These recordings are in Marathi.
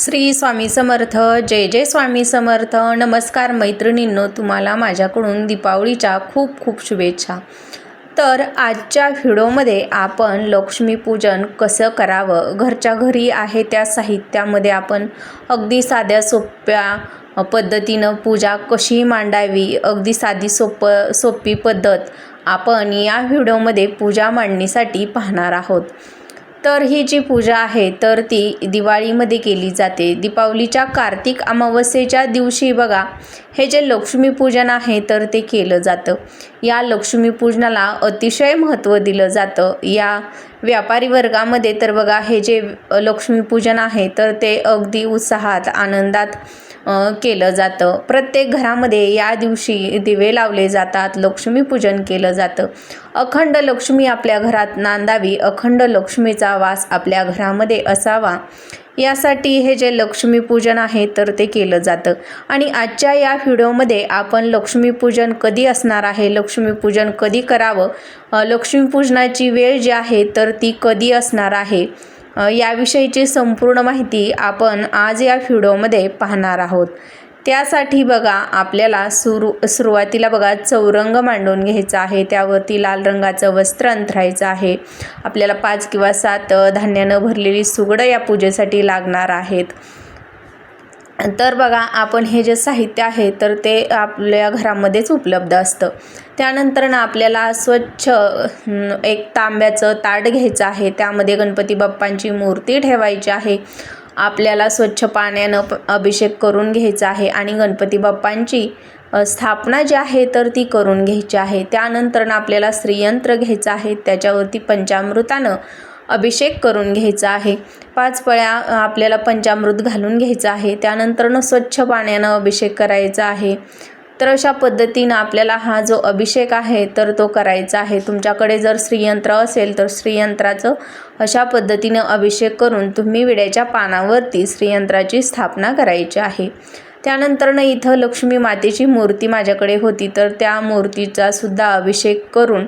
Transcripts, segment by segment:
श्री स्वामी समर्थ जय जय स्वामी समर्थ. नमस्कार मैत्रिणींनो तुम्हाला माझ्याकडून दीपावलीच्या खूप खूप शुभेच्छा. तर आजच्या व्हिडिओमध्ये आपण लक्ष्मीपूजन कसं करावं घरच्या घरी आहे त्या साहित्यामध्ये आपण अगदी साध्या सोप्या पद्धतीनं पूजा कशी मांडावी अगदी साधी सोपं सोपी पद्धत आपण या व्हिडिओमध्ये पूजा मांडणीसाठी पाहणार आहोत. तर ही जी पूजा आहे तर ती दिवाळीमध्ये केली जाते. दीपावलीच्या कार्तिक अमावस्येच्या दिवशी बघा हे जे लक्ष्मीपूजन आहे तर ते केलं जातं. या लक्ष्मीपूजनाला अतिशय महत्त्व दिलं जातं. या व्यापारी वर्गामध्ये तर बघा हे जे लक्ष्मीपूजन आहे तर ते अगदी उत्साहात आनंदात केलं जातं. प्रत्येक घरामध्ये या दिवशी दिवे लावले जातात लक्ष्मीपूजन केलं जातं. अखंड लक्ष्मी आपल्या घरात नांदावी अखंड लक्ष्मीचा वास आपल्या घरामध्ये असावा. यासाठी हे जे लक्ष्मीपूजन आहे तर ते केलं जातं. आणि आजच्या या व्हिडिओमध्ये आपण लक्ष्मीपूजन कधी असणार आहे लक्ष्मीपूजन कधी करावं लक्ष्मीपूजनाची वेळ जी आहे तर ती कधी असणार आहे याविषयीची संपूर्ण माहिती आपण आज या व्हिडिओमध्ये पाहणार आहोत. त्यासाठी बघा आपल्याला सुरू सुरुवातीला बघा चौरंग मांडून घ्यायचा आहे. त्यावरती लाल रंगाचं वस्त्र अंथरायचं आहे. आपल्याला पाच किंवा सात धान्यानं भरलेली सुगडं या पूजेसाठी लागणार आहेत. तर बघा आपण हे जे साहित्य आहे तर ते आपल्या घरामध्येच उपलब्ध असतं. त्यानंतर ना आपल्याला स्वच्छ एक तांब्याचं ताट घ्यायचं आहे. त्यामध्ये गणपती बाप्पांची मूर्ती ठेवायची आहे. आपल्याला स्वच्छ पाण्यानं प- अभिषेक करून घ्यायचा आहे आणि गणपती बाप्पांची स्थापना जी आहे तर ती करून घ्यायची आहे. त्यानंतरनं आपल्याला स्त्रीयंत्र घ्यायचं आहे त्याच्यावरती पंचामृतानं अभिषेक करून घ्यायचा आहे. पाच पळ्या आपल्याला पंचामृत घालून घ्यायचं आहे. त्यानंतरनं स्वच्छ पाण्यानं अभिषेक करायचा आहे. तर अशा पद्धतीनं आपल्याला हा जो अभिषेक आहे तर तो करायचा आहे. तुमच्याकडे जर श्रीयंत्र असेल तर श्रीयंत्राचं अशा पद्धतीनं अभिषेक करून तुम्ही विड्याच्या पानावरती श्रीयंत्राची स्थापना करायची आहे. त्यानंतरनं इथं लक्ष्मी मातेची मूर्ती माझ्याकडे होती तर त्या मूर्तीचा सुद्धा अभिषेक करून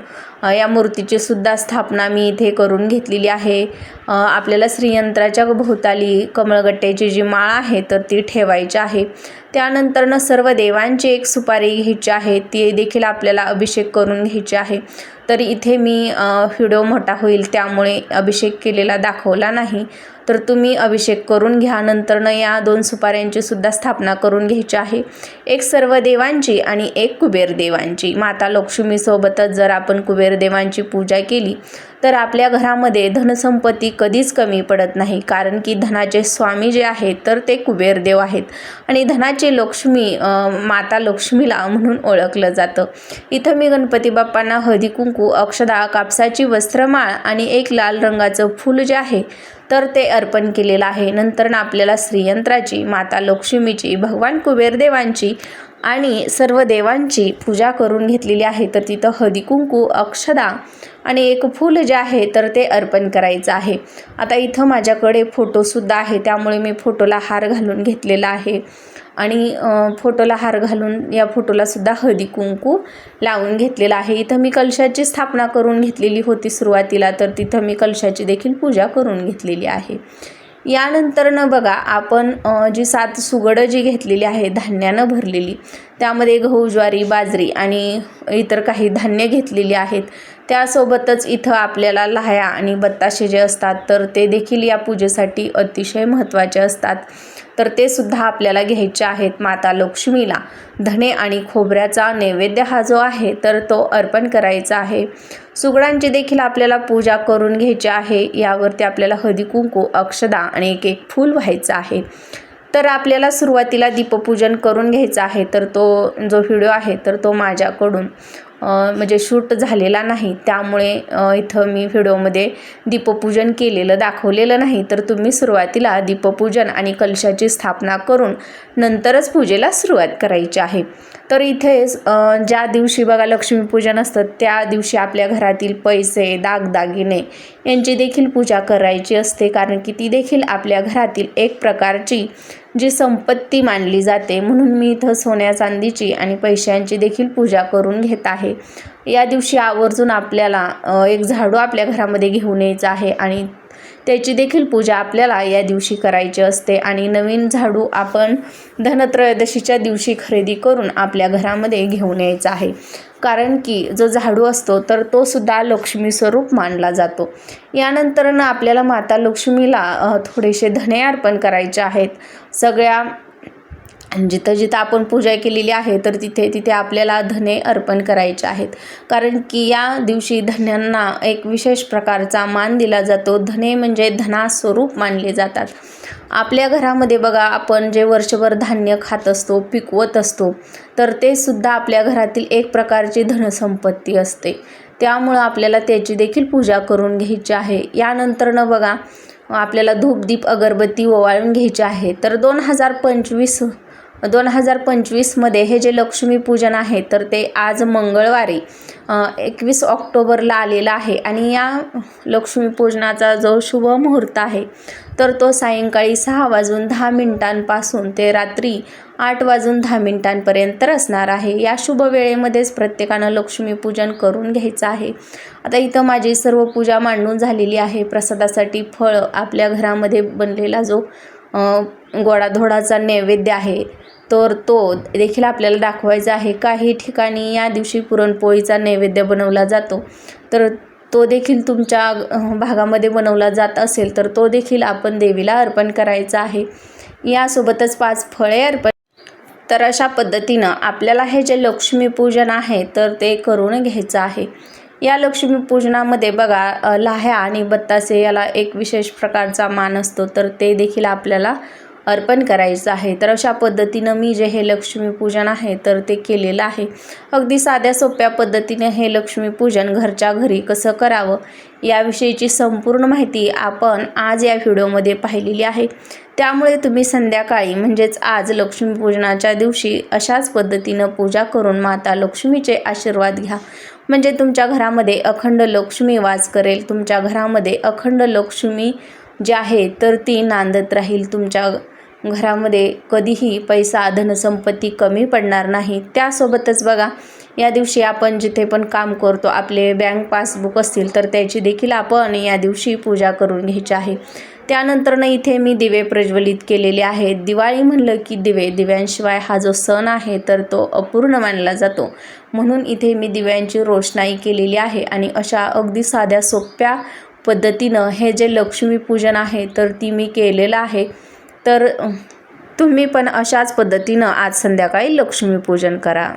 या मूर्तीची सुद्धा स्थापना मी इथे करून घेतलेली आहे. आपल्याला श्रीयंत्राच्या भोवताली कमळगट्ट्याची जी माळ आहे तर ती ठेवायची आहे. त्यानंतरनं सर्व देवांची एक सुपारी घ्यायची आहे ती देखील आपल्याला अभिषेक करून घ्यायची आहे. तर इथे मी व्हिडिओ मोठा होईल त्यामुळे अभिषेक केलेला दाखवला नाही. तर तुम्ही अभिषेक करून घ्या नंतरनं या दोन सुपाऱ्यांची सुद्धा स्थापना करून घ्यायची आहे. एक सर्व देवांची आणि एक कुबेर देवांची. माता लक्ष्मीसोबतच जर आपण कुबेर देवांची पूजा केली. तर आपल्या घरामध्ये धनसंपत्ती कधीच कमी पडत नाही कारण की धनाचे स्वामी जे आहेत तर ते कुबेरदेव आहेत. आणि धनाचे लक्ष्मी माता लक्ष्मीला म्हणून ओळखलं जातं. इथं मी गणपती बाप्पांना हळदी कुंकू अक्षदा कापसाची वस्त्रमाळ आणि एक लाल रंगाचं फूल जे आहे तर ते अर्पण केलेलं आहे. नंतर ना आपल्याला श्रीयंत्राची माता लक्ष्मीची भगवान कुबेरदेवांची आणि सर्व देवांची पूजा करून घेतलेली आहे. तर तिथं हळदी कुंकू अक्षदा आणि एक फूल जे आहे तर ते अर्पण करायचं आहे. आता इथं माझ्याकडे फोटोसुद्धा आहे त्यामुळे मी फोटोला हार घालून घेतलेला आहे. आणि फोटोला हार घालून या फोटोलासुद्धा हळदी कुंकू लावून घेतलेला आहे. इथं मी कलशाची स्थापना करून घेतलेली होती सुरुवातीला तर तिथं मी कलशाची देखील पूजा करून घेतलेली आहे. यानंतरनं बघा आपण जी सात सुगडं जी घेतलेली आहे धान्यानं भरलेली त्यामध्ये गहू ज्वारी बाजरी आणि इतर काही धान्य घेतलेली आहेत. त्यासोबतच इथं आपल्याला लाह्या आणि बत्ताशे जे असतात तर ते देखील या पूजेसाठी अतिशय महत्त्वाचे असतात. तर ते सुद्धा आपल्याला घ्यायचे आहेत माता लक्ष्मीला. धने आणि खोबऱ्याचा नैवेद्य हा जो आहे तर तो अर्पण करायचा आहे. सुगडांची देखील आपल्याला पूजा करून घ्यायची आहे. यावरती आपल्याला हळदी कुंकू अक्षदा आणि एक एक फूल व्हायचं आहे. तर आपल्याला सुरुवातीला दीपपूजन करून घ्यायचं आहे तर तो जो व्हिडिओ आहे तर तो माझ्याकडून. म्हणजे शूट झालेला नाही. त्यामुळे इथं मी व्हिडिओमध्ये दीपपूजन केलेलं दाखवलेलं नाही. तर तुम्ही सुरुवातीला दीपपूजन आणि कलशाची स्थापना करून नंतरच पूजेला सुरुवात करायची आहे. तर इथेच ज्या दिवशी बघा लक्ष्मीपूजन असतं त्या दिवशी आपल्या घरातील पैसे दागदागिने यांची देखील पूजा करायची असते. कारण की ती देखील आपल्या घरातील एक प्रकारची जी संपत्ती मानली जाते म्हणून मी इथं सोन्या चांदीची आणि पैशांची देखील पूजा करून घेत आहे. या दिवशी आवर्जून आपल्याला एक झाडू आपल्या घरामध्ये घेऊन यायचं आहे आणि त्याची देखील पूजा आपल्याला या दिवशी करायची असते. आणि नवीन झाडू आपण धनत्रयोदशीच्या दिवशी खरेदी करून आपल्या घरामध्ये घेऊन यायचा आहे. कारण की जो झाडू असतो तर तो सुद्धा लक्ष्मी स्वरूप मानला जातो. यानंतरनं आपल्याला माता लक्ष्मीला थोडेसे धने अर्पण करायचे आहेत. सगळ्या जिथं जिथं आपण पूजा केलेली आहे तर तिथे तिथे आपल्याला धने अर्पण करायचे आहेत. कारण की या दिवशी धन्यांना एक विशेष प्रकारचा मान दिला जातो. धने म्हणजे धनास्वरूप मानले जातात. आपल्या घरामध्ये बघा आपण जे वर्षभर धान्य खात असतो पिकवत असतो तर ते सुद्धा आपल्या घरातील एक प्रकारची धनसंपत्ती असते. त्यामुळं आपल्याला त्याची देखील पूजा करून घ्यायची आहे. यानंतरनं बघा आपल्याला धूपदीप अगरबत्ती ओवाळून घ्यायची आहे. तर दोन हजार पंचवीस दोन हजार पंचवीसमध्ये हे जे लक्ष्मीपूजन आहे तर ते आज मंगळवारी एकवीस ऑक्टोबरला आलेलं आहे आणि या लक्ष्मीपूजनाचा जो शुभ मुहूर्त आहे तर तो सायंकाळी सहा वाजून दहा मिनिटांपासून ते रात्री आठ वाजून दहा मिनिटांपर्यंत असणार आहे. या शुभ वेळेमध्येच प्रत्येकानं लक्ष्मीपूजन करून घ्यायचं आहे. आता इथं माझी सर्व पूजा मांडून झालेली आहे. प्रसादासाठी फळ आपल्या घरामध्ये बनलेला जो गोडाधोडाचा नैवेद्य आहे तर तो देखील आपल्याला दाखवायचा आहे. काही ठिकाणी या दिवशी पुरणपोळीचा नैवेद्य बनवला जातो. तर तो देखील तुमच्या भागामध्ये बनवला जात असेल तर तो देखील आपण देवीला अर्पण करायचा आहे. यासोबतच पाच फळे अर्पण तर अशा पद्धतीनं आपल्याला हे जे लक्ष्मीपूजन आहे तर ते करून घ्यायचं आहे. या लक्ष्मीपूजनामध्ये बघा लाह्या आणि बत्तासे याला एक विशेष प्रकारचा मान असतो. तर ते देखील आपल्याला अर्पण करायचं आहे. तर अशा पद्धतीनं मी जे हे लक्ष्मीपूजन आहे तर ते केलेलं आहे. अगदी साध्या सोप्या पद्धतीने हे लक्ष्मीपूजन घरच्या घरी कसं करावं याविषयीची संपूर्ण माहिती आपण आज या व्हिडिओमध्ये पाहिलेली आहे. त्यामुळे तुम्ही संध्याकाळी म्हणजेच आज लक्ष्मीपूजनाच्या दिवशी अशाच पद्धतीनं पूजा करून माता लक्ष्मीचे आशीर्वाद घ्या. म्हणजे तुमच्या घरामध्ये अखंड लक्ष्मी वास करेल. तुमच्या घरामध्ये अखंड लक्ष्मी जी आहे तर ती नांदत राहील. तुमच्या घरामध्ये कधीही पैसा धनसंपत्ती कमी पडणार नाही. त्यासोबतच बघा या दिवशी आपण जिथे पण काम करतो आपले बँक पासबुक असतील तर त्याची देखील आपण या दिवशी पूजा करून घ्यायची आहे. त्यानंतरनं इथे मी दिवे प्रज्वलित केलेले आहेत. दिवाळी म्हणलं की दिवे. दिव्यांशिवाय हा जो सण आहे तर तो अपूर्ण मानला जातो. म्हणून इथे मी दिव्यांची रोषणाई केलेली आहे आणि अशा अगदी साध्या सोप्या पद्धतीनं हे जे लक्ष्मीपूजन आहे तर ती मी केलेलं आहे. तर तुम्ही पण अशाच पद्धतीनं आज संध्याकाळी लक्ष्मीपूजन करा.